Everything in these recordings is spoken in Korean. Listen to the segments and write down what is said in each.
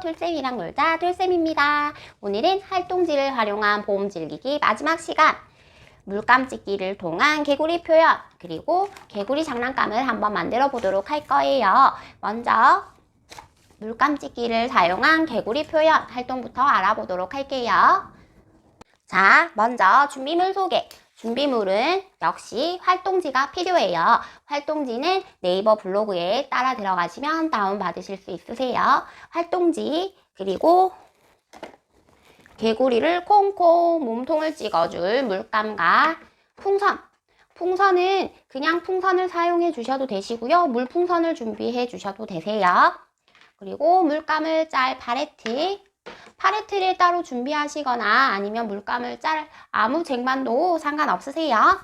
돌쌤이랑 놀자 돌쌤입니다. 오늘은 활동지를 활용한 봄 즐기기 마지막 시간 물감 찍기를 통한 개구리 표현 그리고 개구리 장난감을 한번 만들어 보도록 할 거예요. 먼저 물감 찍기를 사용한 개구리 표현 활동부터 알아보도록 할게요. 자, 먼저 준비물 소개. 준비물은 역시 활동지가 필요해요. 활동지는 네이버 블로그에 따라 들어가시면 다운받으실 수 있으세요. 활동지, 그리고 개구리를 콩콩 몸통을 찍어줄 물감과 풍선. 풍선은 그냥 풍선을 사용해 주셔도 되시고요. 물풍선을 준비해 주셔도 되세요. 그리고 물감을 짤 팔레트. 팔레트를 따로 준비하시거나 아니면 물감을 짤 아무 쟁반도 상관없으세요.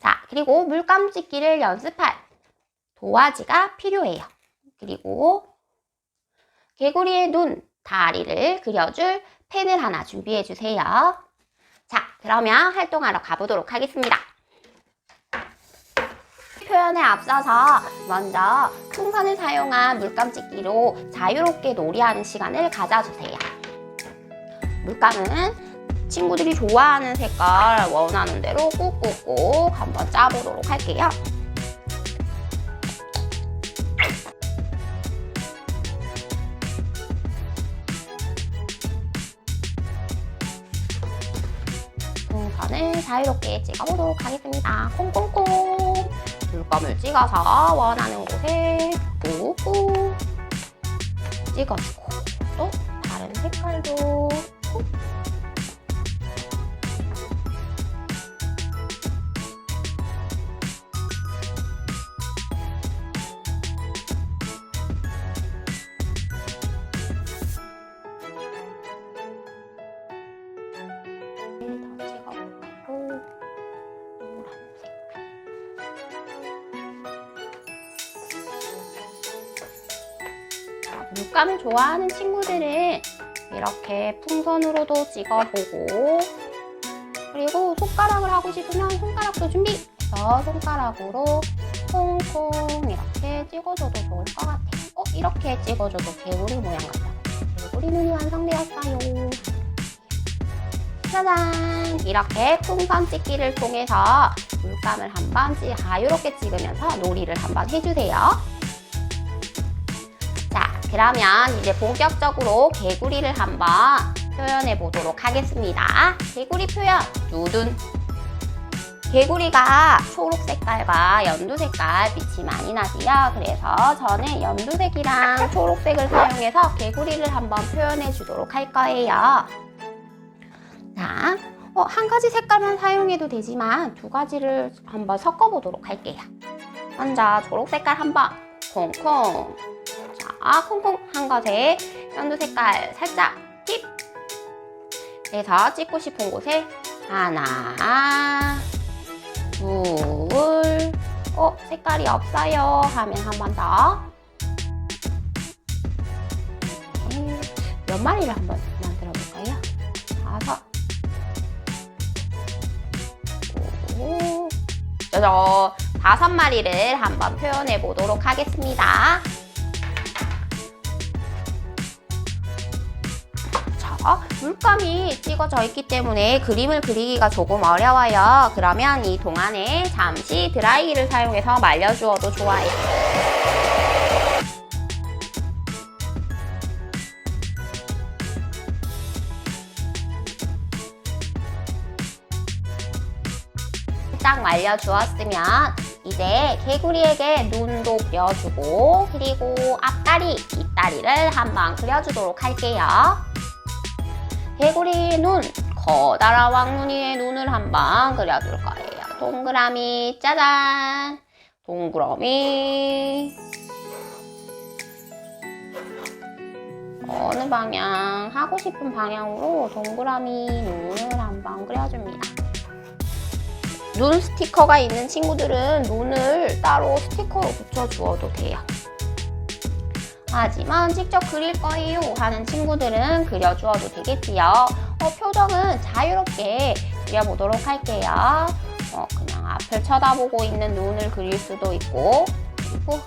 자, 그리고 물감 찍기를 연습할 도화지가 필요해요. 그리고 개구리의 눈, 다리를 그려줄 펜을 하나 준비해 주세요. 자, 그러면 활동하러 가보도록 하겠습니다. 표현에 앞서서 먼저 풍선을 사용한 물감 찍기로 자유롭게 놀이하는 시간을 가져주세요. 물감은 친구들이 좋아하는 색깔 원하는 대로 꾹꾹꾹 한번 짜보도록 할게요. 풍선을 자유롭게 찍어보도록 하겠습니다. 콩콩콩 물감을 찍어서 원하는 곳에 꾹꾹 찍어주고 또 다른 색깔도 물감을 좋아하는 친구들은 이렇게 풍선으로도 찍어보고 그리고 손가락을 하고 싶으면 손가락도 준비해서 손가락으로 콩콩 이렇게 찍어줘도 좋을 것 같아요. 어, 이렇게 찍어줘도 개구리 모양 같아요. 개구리 눈이 완성되었어요. 짜잔! 이렇게 풍선 찍기를 통해서 물감을 한번 찌- 자유롭게 찍으면서 놀이를 한번 해주세요. 자, 그러면 이제 본격적으로 개구리를 한번 표현해 보도록 하겠습니다. 개구리 표현, 두둔. 개구리가 초록 색깔과 연두 색깔 빛이 많이 나지요. 그래서 저는 연두색이랑 초록색을 사용해서 개구리를 한번 표현해 주도록 할 거예요. 자, 어, 한 가지 색깔만 사용해도 되지만 두 가지를 한번 섞어 보도록 할게요. 먼저 초록 색깔 한번 콩콩. 자, 콩콩 한 것에 연두 색깔 살짝 팁. 그래서 찍고 싶은 곳에 하나, 둘, 어, 색깔이 없어요 하면 한 번 더. 네, 몇 마리를 한번 만들어 볼까요? 다섯, 오, 짜잔. 다섯 마리를 한번 표현해 보도록 하겠습니다. 자, 물감이 찍어져 있기 때문에 그림을 그리기가 조금 어려워요. 그러면 이 동안에 잠시 드라이기를 사용해서 말려주어도 좋아요. 살짝 말려주었으면 이제 개구리에게 눈도 그려주고 그리고 앞다리, 뒷다리를 한번 그려주도록 할게요. 개구리 눈, 커다란 왕눈이의 눈을 한번 그려줄 거예요. 동그라미 짜잔! 동그라미 어느 방향, 하고 싶은 방향으로 동그라미 눈을 한번 그려줍니다. 눈 스티커가 있는 친구들은 눈을 따로 스티커로 붙여주어도 돼요. 하지만 직접 그릴 거예요 하는 친구들은 그려주어도 되겠지요. 어, 표정은 자유롭게 그려보도록 할게요. 어, 그냥 앞을 쳐다보고 있는 눈을 그릴 수도 있고 어,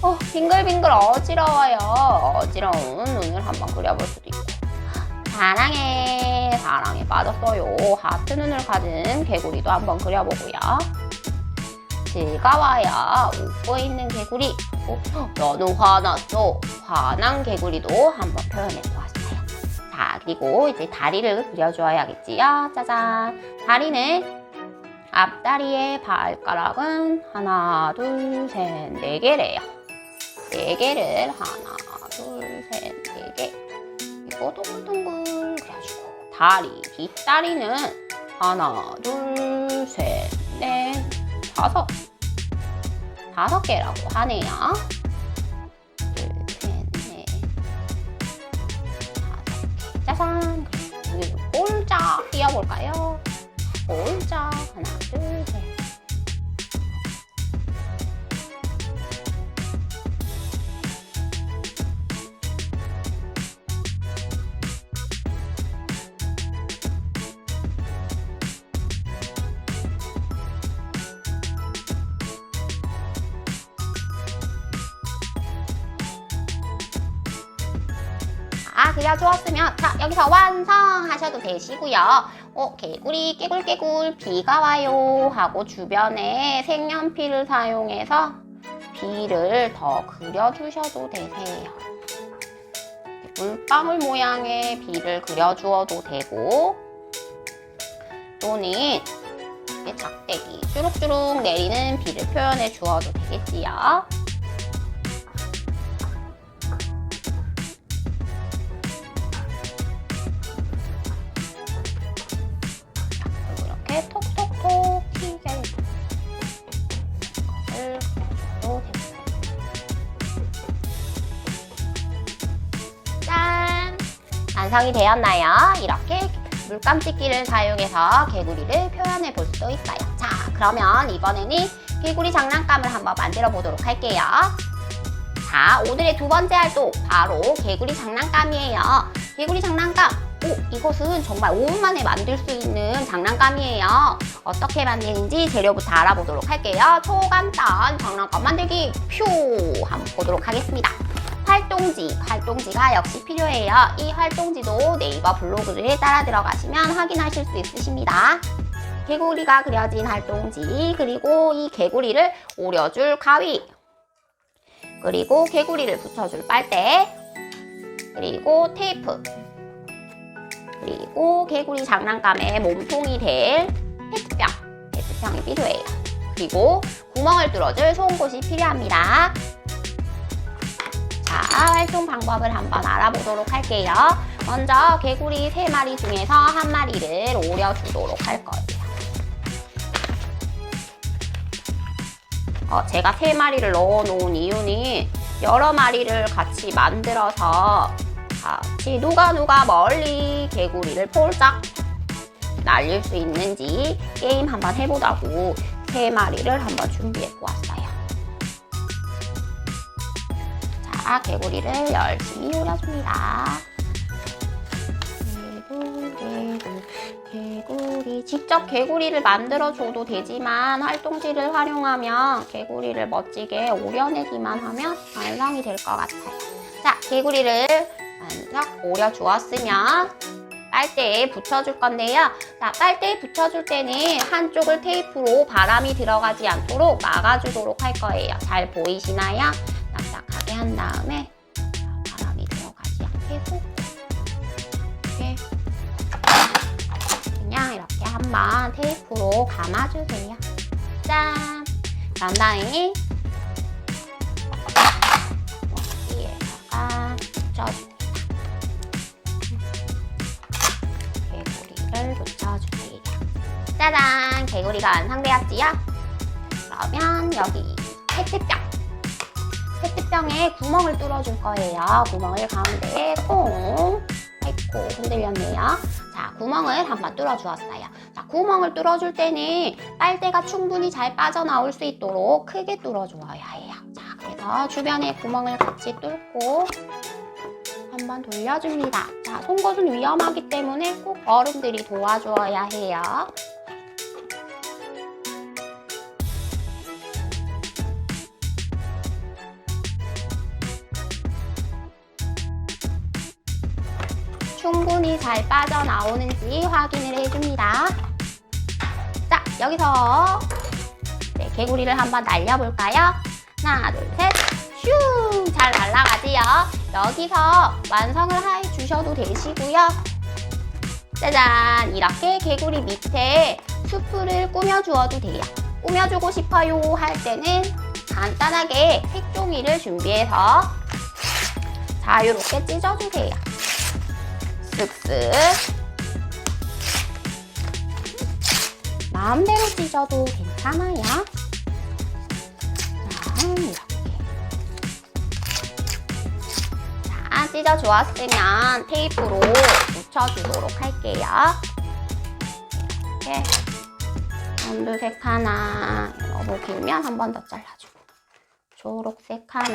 어, 빙글빙글 어지러워요. 어지러운 눈을 한번 그려볼 수도 있고. 사랑해, 사랑에 빠졌어요. 하트 눈을 가진 개구리도 한번 그려보고요. 즐거워요. 웃고 있는 개구리. 어, 너는 화났어. 화난 개구리도 한번 표현해 보았어요. 자, 그리고 이제 다리를 그려줘야겠지요. 짜잔. 다리는 앞다리의 발가락은 하나, 둘, 셋, 네 개래요. 네 개를 하나, 둘, 셋, 네 개. 그리고 동글동글 그려주고 다리, 뒷다리는 하나, 둘, 셋, 넷, 다섯. 다섯 개라고 하네요. 둘, 셋, 넷, 다섯 개. 짜잔. 여기 꼴짝 뛰어볼까요? 꼴짝. 하나, 둘, 셋. 아, 그려주었으면 자 여기서 완성하셔도 되시고요. 어, 개구리 깨굴깨굴 비가 와요 하고 주변에 색연필을 사용해서 비를 더 그려주셔도 되세요. 물방울 모양의 비를 그려주어도 되고 또는 작대기 주룩주룩 내리는 비를 표현해 주어도 되겠지요. 완성이 되었나요? 이렇게 물감 찍기를 사용해서 개구리를 표현해 볼 수도 있어요. 자, 그러면 이번에는 개구리 장난감을 한번 만들어 보도록 할게요. 자, 오늘의 두 번째 활동 바로 개구리 장난감이에요. 개구리 장난감. 오, 이것은 정말 5분 만에 만들 수 있는 장난감이에요. 어떻게 만드는지 재료부터 알아보도록 할게요. 초간단 장난감 만들기 표 한번 보도록 하겠습니다. 활동지, 활동지가 역시 필요해요. 이 활동지도 네이버 블로그를 따라 들어가시면 확인하실 수 있으십니다. 개구리가 그려진 활동지, 그리고 이 개구리를 오려줄 가위, 그리고 개구리를 붙여줄 빨대, 그리고 테이프, 그리고 개구리 장난감의 몸통이 될 페트병, 페트병이 필요해요. 그리고 구멍을 뚫어줄 송곳이 필요합니다. 자, 활동 방법을 한번 알아보도록 할게요. 먼저 개구리 세 마리 중에서 한 마리를 오려주도록 할 거예요. 어, 제가 세 마리를 넣어 놓은 이유는 여러 마리를 같이 만들어서 같이 누가 누가 멀리 개구리를 폴짝 날릴 수 있는지 게임 한번 해보자고 세 마리를 한번 준비해 보았어요. 자, 개구리를 열심히 오려줍니다. 개구리. 직접 개구리를 만들어줘도 되지만 활동지를 활용하면 개구리를 멋지게 오려내기만 하면 완성이 될 것 같아요. 자, 개구리를 만약 오려주었으면 빨대에 붙여줄 건데요. 자, 빨대에 붙여줄 때는 한쪽을 테이프로 바람이 들어가지 않도록 막아주도록 할 거예요. 잘 보이시나요? 납 작하게 한 다음에 바람이 들어가지 않게 꼭 이렇게 그냥 이렇게 한번 테이프로 감아주세요. 짠! 그런 다음에 여기에다가 붙여줍니다. 개구리를 붙여주세요. 짜잔! 개구리가 완성되었지요? 그러면 여기 페트병. 페트병에 구멍을 뚫어줄 거예요. 구멍을 가운데에 콩. 아이고, 흔들렸네요. 자, 구멍을 한번 뚫어주었어요. 자, 구멍을 뚫어줄 때는 빨대가 충분히 잘 빠져나올 수 있도록 크게 뚫어주어야 해요. 자, 그래서 주변에 구멍을 같이 뚫고 한번 돌려줍니다. 자, 송곳은 위험하기 때문에 꼭 어른들이 도와주어야 해요. 충분히 잘 빠져나오는지 확인을 해줍니다. 자, 여기서 네, 개구리를 한번 날려볼까요? 하나, 둘, 셋, 슝! 잘 날아가지요? 여기서 완성을 해 주셔도 되시고요. 짜잔! 이렇게 개구리 밑에 수프를 꾸며주어도 돼요. 꾸며주고 싶어요 할 때는 간단하게 색종이를 준비해서 자유롭게 찢어주세요. 쓱쓱. 마음대로 찢어도 괜찮아요. 자, 찢어 주었으면 테이프로 붙여주도록 할게요. 이렇게. 연두색 하나. 길면 한 번 더 잘라주고. 초록색 하나.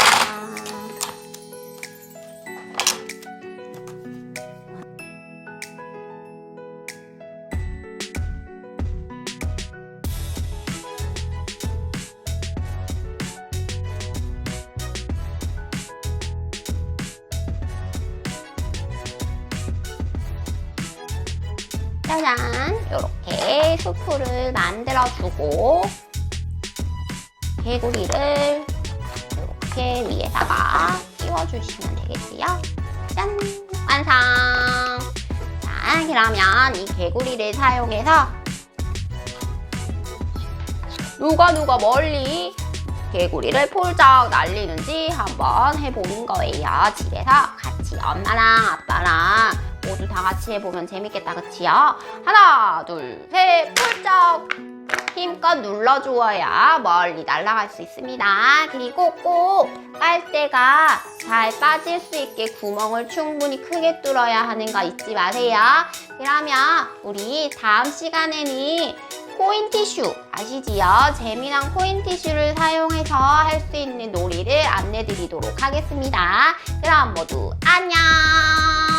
짜잔! 이렇게 수프를 만들어주고 개구리를 이렇게 위에다가 띄워주시면 되겠지요. 짠! 완성! 자, 그러면 이 개구리를 사용해서 누가 누가 멀리 개구리를 폴짝 날리는지 한번 해보는 거예요. 집에서 같이 엄마랑 아빠랑 모두 다 같이 해보면 재밌겠다, 그치요? 하나, 둘, 셋, 폴짝! 힘껏 눌러주어야 멀리 날아갈 수 있습니다. 그리고 꼭 빨대가 잘 빠질 수 있게 구멍을 충분히 크게 뚫어야 하는 거 잊지 마세요. 그러면 우리 다음 시간에는 코인 티슈 아시지요? 재미난 코인 티슈를 사용해서 할 수 있는 놀이를 안내 드리도록 하겠습니다. 그럼 모두 안녕!